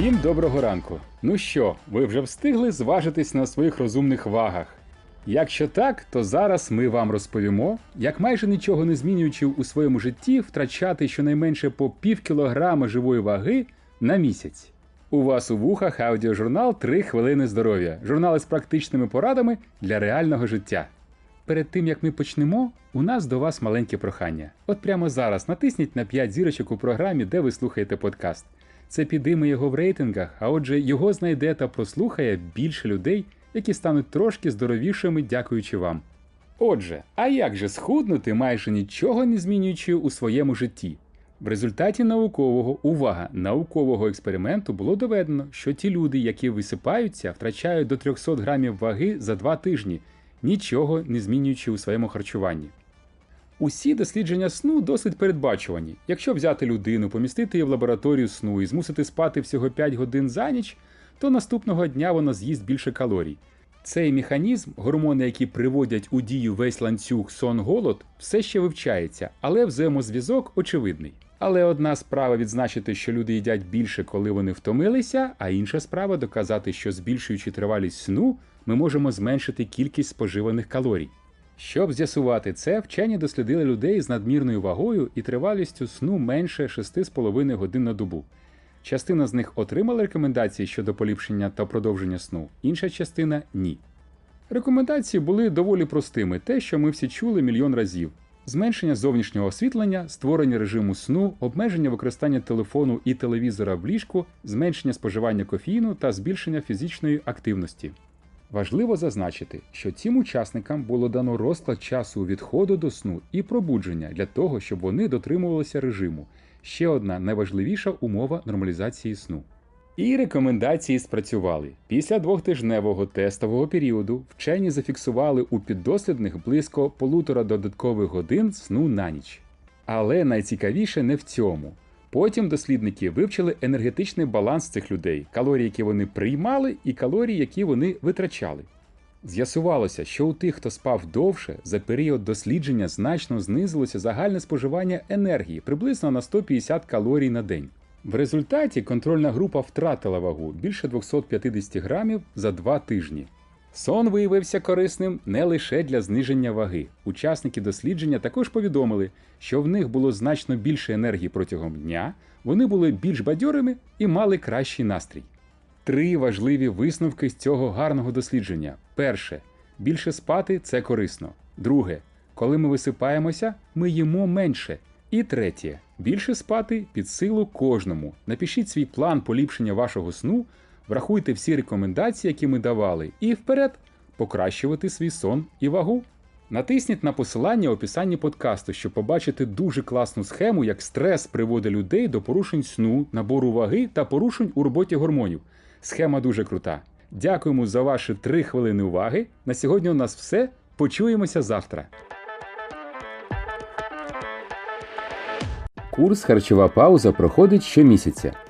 Всім доброго ранку. Ну що, ви вже встигли зважитись на своїх розумних вагах? Якщо так, то зараз ми вам розповімо, як майже нічого не змінюючи у своєму житті, втрачати щонайменше по пів кілограма живої ваги на місяць. У вас у вухах аудіожурнал «3 хвилини здоров'я. Журнали з практичними порадами для реального життя. Перед тим як ми почнемо, у нас до вас маленьке прохання. От прямо зараз натисніть на 5 зірочок у програмі, де ви слухаєте подкаст. Це підійме його в рейтингах, а отже, його знайде та прослухає більше людей, які стануть трошки здоровішими, дякуючи вам. Отже, а як же схуднути, майже нічого не змінюючи у своєму житті? В результаті наукового увага наукового експерименту було доведено, що ті люди, які висипаються, втрачають до 300 грамів ваги за 2 тижні, нічого не змінюючи у своєму харчуванні. Усі дослідження сну досить передбачувані. Якщо взяти людину, помістити її в лабораторію сну і змусити спати всього 5 годин за ніч, то наступного дня вона з'їсть більше калорій. Цей механізм, гормони, які приводять у дію весь ланцюг сон-голод, все ще вивчається, але взаємозв'язок очевидний. Але одна справа відзначити, що люди їдять більше, коли вони втомилися, а інша справа доказати, що збільшуючи тривалість сну, ми можемо зменшити кількість споживаних калорій. Щоб з'ясувати це, вчені дослідили людей з надмірною вагою і тривалістю сну менше 6,5 годин на добу. Частина з них отримала рекомендації щодо поліпшення та продовження сну, інша частина ні. Рекомендації були доволі простими, те, що ми всі чули мільйон разів: зменшення зовнішнього освітлення, створення режиму сну, обмеження використання телефону і телевізора в ліжку, зменшення споживання кофеїну та збільшення фізичної активності. Важливо зазначити, що цим учасникам було дано розклад часу відходу до сну і пробудження для того, щоб вони дотримувалися режиму. Ще одна найважливіша умова нормалізації сну. І рекомендації спрацювали. Після двохтижневого тестового періоду вчені зафіксували у піддослідних близько полутора додаткових годин сну на ніч. Але найцікавіше не в цьому. Потім дослідники вивчили енергетичний баланс цих людей, калорії, які вони приймали, і калорії, які вони витрачали. З'ясувалося, що у тих, хто спав довше, за період дослідження значно знизилося загальне споживання енергії приблизно на 150 калорій на день. В результаті контрольна група втратила вагу більше 250 грамів за два тижні. Сон виявився корисним не лише для зниження ваги. Учасники дослідження також повідомили, що в них було значно більше енергії протягом дня, вони були більш бадьорими і мали кращий настрій. Три важливі висновки з цього гарного дослідження: перше, більше спати це корисно. Друге, коли ми висипаємося, ми їмо менше. І третє, більше спати під силу кожному. Напишіть свій план поліпшення вашого сну, врахуйте всі рекомендації, які ми давали, і вперед покращувати свій сон і вагу. Натисніть на посилання в описанні подкасту, щоб побачити дуже класну схему, як стрес приводить людей до порушень сну, набору ваги та порушень у роботі гормонів. Схема дуже крута. Дякуємо за ваші 3 хвилини уваги. На сьогодні у нас все. Почуємося завтра. Курс Харчова пауза проходить щомісяця.